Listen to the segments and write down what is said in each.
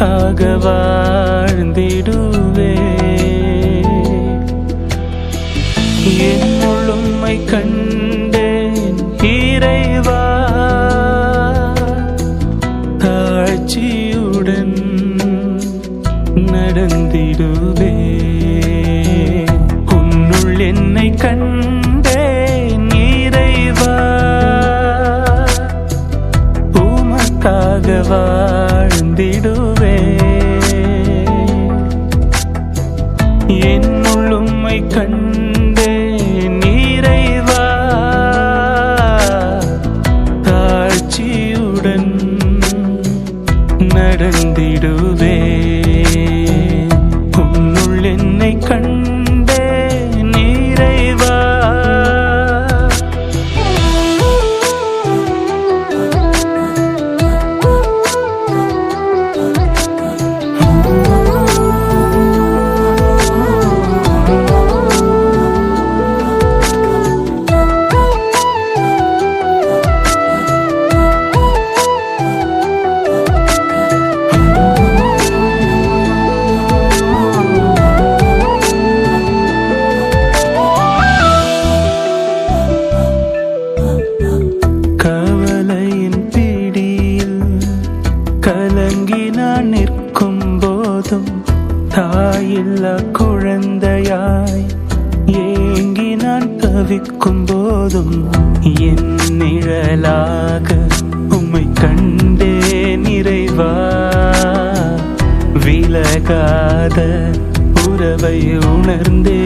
உனக்காக வாழ்ந்திடுவே. என் உம்மை கண்டேன் தாயில்லா குழந்தையாய் ஏங்கி நான் தவிக்கும் போதும் என் நிழலாக உம்மை கண்டே நிறைவா விலகாத உறவை உணர்ந்தே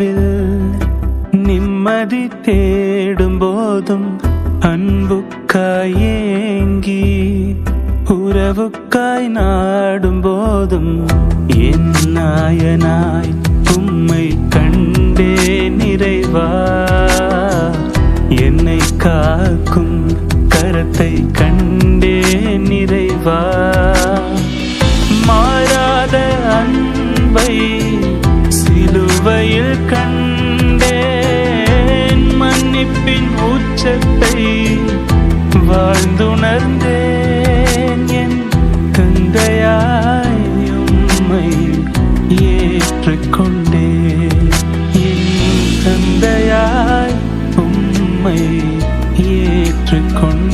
வாழ்வில் நிம்மதி தேடும் போதும் அன்புக்காய் ஏங்கி உறவுக்காய் நாடும் போதும் என் நாயனாய் உம்மை உணர்ந்தேன் என் தந்தையாயும்மை ஏற்றுக்கொண்டேன். என் தந்தையாய் உம்மை ஏற்றுக்கொண்டேன்.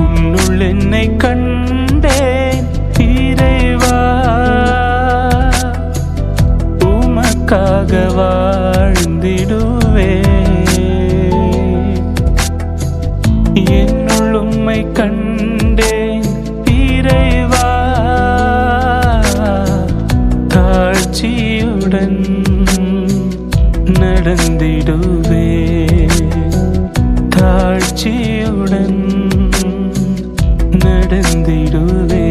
உன்னுள் என்னை கண்டேன் இறைவா. உமக்காக வாழ்ந்திடும் என்னுள் உம்மை கண்டேன் இறைவா. தாழ்ச்சியுடன் நடந்திடுவே. தாழ்ச்சியுடன் நடந்திடுவே.